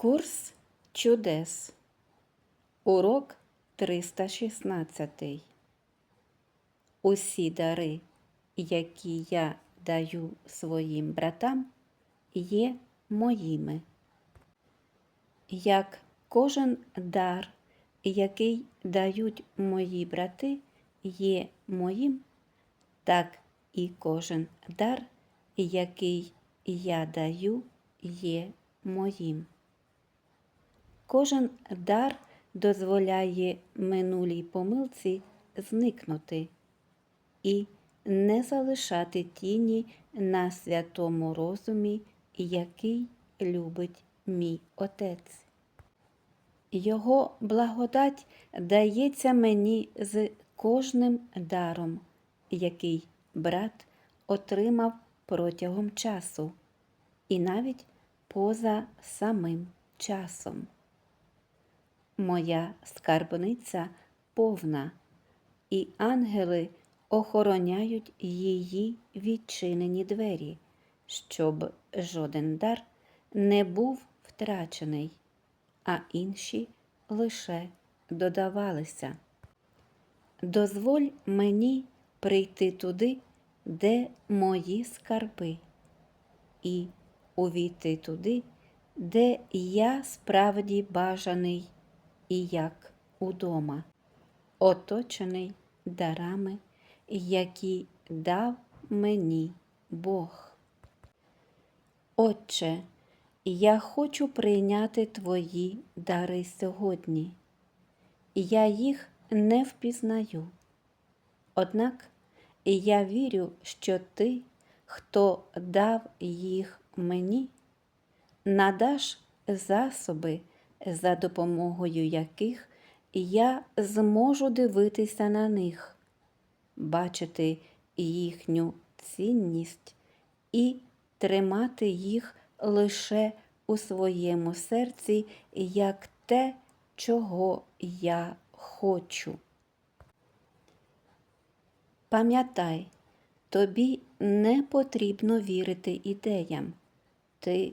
Курс чудес. Урок 316. Усі дари, які я даю своїм братам, є моїми. Як кожен дар, який дають мої брати, є моїм, так і кожен дар, який я даю, є моїм. Кожен дар дозволяє минулій помилці зникнути і не залишати тіні на святому розумі, який любить мій Отець. Його благодать дається мені з кожним даром, який брат отримав протягом часу, і навіть поза самим часом. Моя скарбниця повна, і ангели охороняють її відчинені двері, щоб жоден дар не був втрачений, а інші лише додавалися. Дозволь мені прийти туди, де мої скарби, і увійти туди, де я справді бажаний і як удома, оточений дарами, які дав мені Бог. Отче, я хочу прийняти Твої дари сьогодні. Я їх не впізнаю. Однак я вірю, що Ти, хто дав їх мені, надаш засоби, за допомогою яких я зможу дивитися на них, бачити їхню цінність і тримати їх лише у своєму серці як те, чого я хочу. Пам'ятай, тобі не потрібно вірити ідеям. Ти